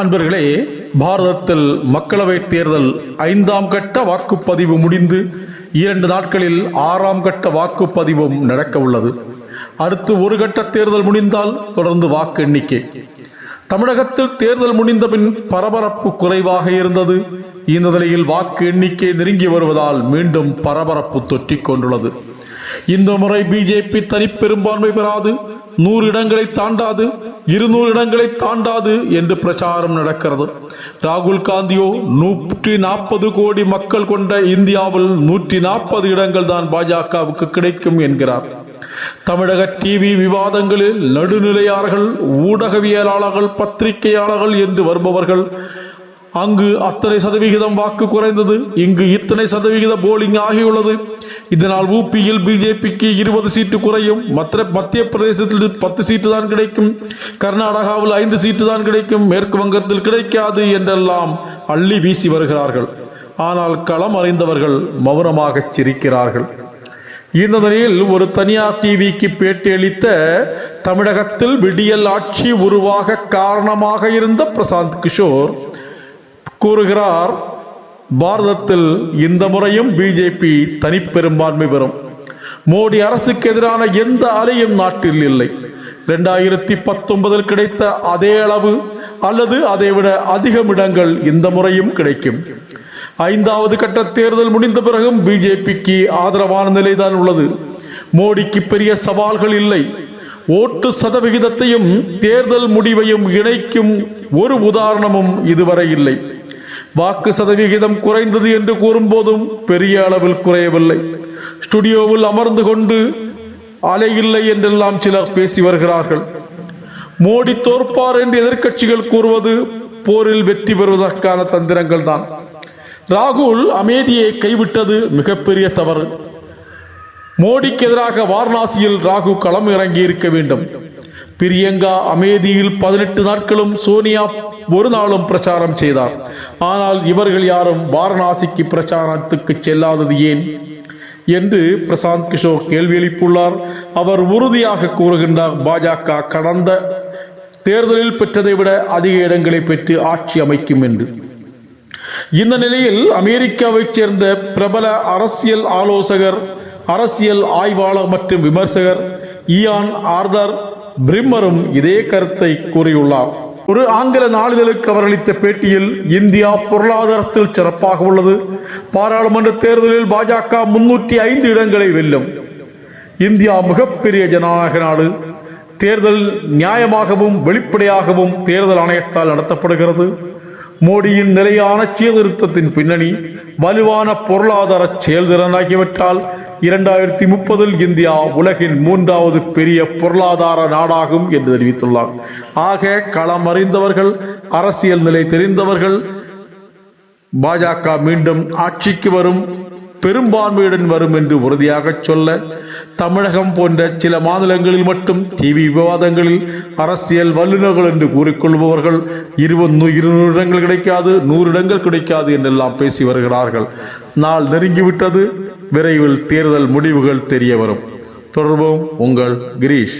அன்பர்களே பாரதத்தில் மக்களவைத் தேர்தல் ஐந்தாம் கட்ட வாக்குப்பதிவு முடிந்து இரண்டு நாட்களில் ஆறாம் கட்ட வாக்குப்பதிவும் நடக்க உள்ளது. அடுத்து ஒரு கட்ட தேர்தல் முடிந்தால் தொடர்ந்து வாக்கு எண்ணிக்கை. தமிழகத்தில் தேர்தல் முடிந்த பின் பரபரப்பு குறைவாக இருந்தது. இந்த நிலையில் வாக்கு எண்ணிக்கை நெருங்கி வருவதால் மீண்டும் பரபரப்பு தொற்றிக் கொண்டுள்ளது. இந்த முறை பிஜேபி தனிப்பெரும்பான்மை பெறாது. நூறு இடங்களை தாண்டாது இருநூறு இடங்களை தாண்டாது என்று பிரச்சாரம் நடக்கிறது. ராகுல் காந்தியோ நூற்றி நாற்பது கோடி மக்கள் கொண்ட இந்தியாவில் நூற்றி நாற்பது இடங்கள் தான் பாஜகவுக்கு கிடைக்கும் என்கிறார். தமிழக டிவி விவாதங்களில் நடுநிலையாளர்கள் ஊடகவியலாளர்கள் பத்திரிகையாளர்கள் என்று வருபவர்கள் அங்கு அத்தனை சதவிகிதம் வாக்கு குறைந்தது. இங்கு இத்தனை சதவிகித போலிங் ஆகியுள்ளது. இதனால் ஊபியில் பிஜேபிக்கு இருபது சீட்டு குறையும். மற்ற மத்திய பிரதேசத்தில் பத்து சீட்டு தான் கிடைக்கும். கர்நாடகாவில் ஐந்து சீட்டு தான் கிடைக்கும். மேற்கு வங்கத்தில் கிடைக்காது என்றெல்லாம் அள்ளி வீசி வருகிறார்கள். ஆனால் களம் அறிந்தவர்கள் மௌனமாக சிரிக்கிறார்கள். இந்த நிலையில் ஒரு தனியார் டிவிக்கு பேட்டியளித்த தமிழகத்தில் விடியல் ஆட்சி உருவாக காரணமாக இருந்த பிரசாந்த் கிஷோர் கூறுகிறார் பாரதத்தில் இந்த முறையும் பிஜேபி தனிப்பெரும்பான்மை பெறும். மோடி அரசுக்கு எதிரான எந்த அலையும் நாட்டில் இல்லை. இரண்டாயிரத்தி பத்தொன்பதில் கிடைத்த அதே அளவு அல்லது அதைவிட அதிகம் இடங்கள் இந்த முறையும் கிடைக்கும். ஐந்தாவது கட்ட தேர்தல் முடிந்த பிறகும் பிஜேபிக்கு ஆதரவான நிலைதான் உள்ளது. மோடிக்கு பெரிய சவால்கள் இல்லை. ஓட்டு சதவிகிதத்தையும் தேர்தல் முடிவையும் இணைக்கும் ஒரு உதாரணமும் இதுவரை இல்லை. வாக்கு சதவிகிதம் குறைந்தது என்று கூறும்போதும் பெரிய அளவில் குறையவில்லை. ஸ்டுடியோவில் அமர்ந்து கொண்டு அலையில்லை என்றெல்லாம் சிலர் பேசி வருகிறார்கள். மோடி தோற்பார் என்று எதிர்க்கட்சிகள் கூறுவது போரில் வெற்றி பெறுவதற்கான தந்திரங்கள் தான் ராகுல் அமைதியை கைவிட்டது மிகப்பெரிய தவறு. மோடிக்கு எதிராக வாரணாசியில் ராகு களம் இறங்கி இருக்க வேண்டும். பிரியங்கா அமேதியில் பதினெட்டு நாட்களும் சோனியா ஒரு நாளும் பிரச்சாரம் செய்தார். ஆனால் இவர்கள் யாரும் வாரணாசிக்கு பிரச்சாரத்துக்கு செல்லாதது ஏன்? என்று பிரசாந்த் கிஷோர் கேள்வி எழுப்பியுள்ளார். அவர் உறுதியாக கூறுகின்றார் பாஜக கடந்த தேர்தலில் பெற்றதை விட அதிக இடங்களை பெற்று ஆட்சி அமைக்கும் என்று. இந்த நிலையில் அமெரிக்காவைச் சேர்ந்த பிரபல அரசியல் ஆலோசகர் அரசியல் ஆய்வாளர் மற்றும் விமர்சகர் இயான் ஆர்தர் பிரிம்மரும் இதே கருத்தை கூறியுள்ளார். ஒரு ஆங்கில நாளிதழுக்கு அவர் அளித்த பேட்டியில் இந்தியா பொருளாதாரத்தில் சிறப்பாக உள்ளது. பாராளுமன்ற தேர்தலில் பாஜக முன்னூற்றி ஐந்து இடங்களை வெல்லும். இந்தியா மிகப்பெரிய ஜனநாயக நாடு. தேர்தல் நியாயமாகவும் வெளிப்படையாகவும் தேர்தல் ஆணையத்தால் நடத்தப்படுகிறது. மோடியின் நிலையான சீர்திருத்தத்தின் பின்னணி வலுவான பொருளாதார செயல்திறன் ஆகியவற்றால் இரண்டாயிரத்தி முப்பதில் இந்தியா உலகின் மூன்றாவது பெரிய பொருளாதார நாடாகும் என்று தெரிவித்துள்ளார். ஆக களம் அறிந்தவர்கள் அரசியல் நிலை தெரிந்தவர்கள் பாஜக மீண்டும் ஆட்சிக்கு வரும் பெரும்பான்மையுடன் வரும் என்று உறுதியாக சொல்ல தமிழகம் போன்ற சில மாநிலங்களில் மட்டும் டிவி விவாதங்களில் அரசியல் வல்லுநர்கள் என்று கூறிக்கொள்பவர்கள் இருபது இருநூறு இடங்கள் கிடைக்காது நூறு இடங்கள் கிடைக்காது என்றெல்லாம் பேசி வருகிறார்கள். நாள் நெருங்கிவிட்டது விரைவில் தேர்தல் முடிவுகள் தெரிய வரும். தொடர்போம் உங்கள் கிரீஷ்.